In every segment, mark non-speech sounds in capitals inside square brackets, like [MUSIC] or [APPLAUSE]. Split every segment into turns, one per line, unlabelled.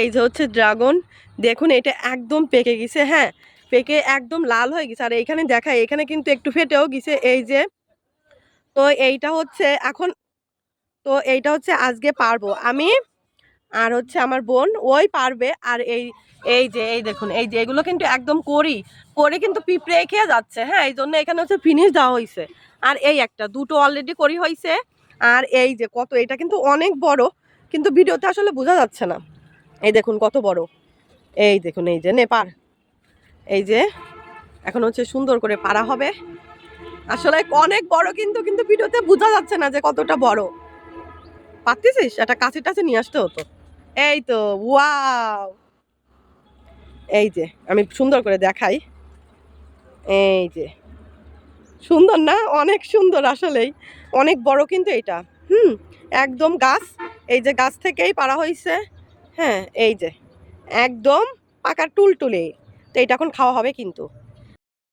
এই যে হচ্ছে ড্রাগন, দেখুন এটা একদম পেকে গেছে হ্যাঁ পেকে একদম লাল হয়ে গেছে। আর এইখানে দেখা এখানে কিন্তু একটু ফেটেও গেছে, এই যে। তো এইটা হচ্ছে এখন, তো এইটা হচ্ছে আজকে পারব আমি, আর হচ্ছে আমার বোন, ওই পারবে। আর এই এই যে, এই দেখুন, এই যে এগুলো কিন্তু একদম করি, করে কিন্তু পিঁপড়ে খেয়ে যাচ্ছে হ্যাঁ এই জন্য এখানে হচ্ছে ফিনিশ দেওয়া হয়েছে আর এই একটা, দুটো অলরেডি করি হয়েছে আর এই যে কত, এটা কিন্তু অনেক বড়, কিন্তু ভিডিওতে আসলে বোঝা যাচ্ছে না। এই দেখুন কত বড়। এই দেখুন, এই যে নেপার এই যে এখন হচ্ছে সুন্দর করে পারা হবে। আসলে অনেক বড় কিন্তু কিন্তু ভিডিওতে বোঝা যাচ্ছে না যে কতটা বড়। পারতেছিস? একটা কাছে টাছে নিয়ে আসতে হতো। এই তো, ওয়াও। এই যে, আমি সুন্দর করে দেখাই। এই যে, সুন্দর না? অনেক সুন্দর আসলেই। অনেক বড় কিন্তু এটা। হুম, একদম গাছ। এই যে গাছ থেকেই পারা হয়েছে হ্যাঁ এই যে। একদম পাকা টুলটুলে। তো এটা এখন খাওয়া হবে কিন্তু।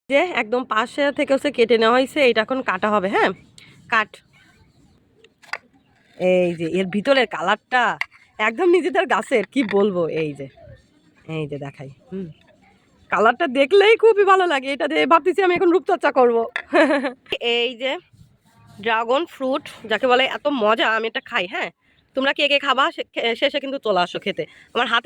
যে একদম পাশে থেকে হচ্ছে কেটে নেওয়া হয়েছে, এটা এখন কাটা হবে হ্যাঁ? কাট। এই যে, এর ভিতরের কালারটা একদম নিজেদের গাছের, কি বলব? এই যে এই যে দেখাই, হুম। কালারটা দেখলেই খুবই ভালো লাগে, এটা দিয়ে ভাবতেছি আমি এখন রূপচর্চা করব। [LAUGHS] এই যে, ড্রাগন ফ্রুট, যাকে বলে এত মজা, আমি এটা খাই হ্যাঁ? তোমরা কে কে খাবা শেষে কিন্তু চলে আসো খেতে। আমার হাতে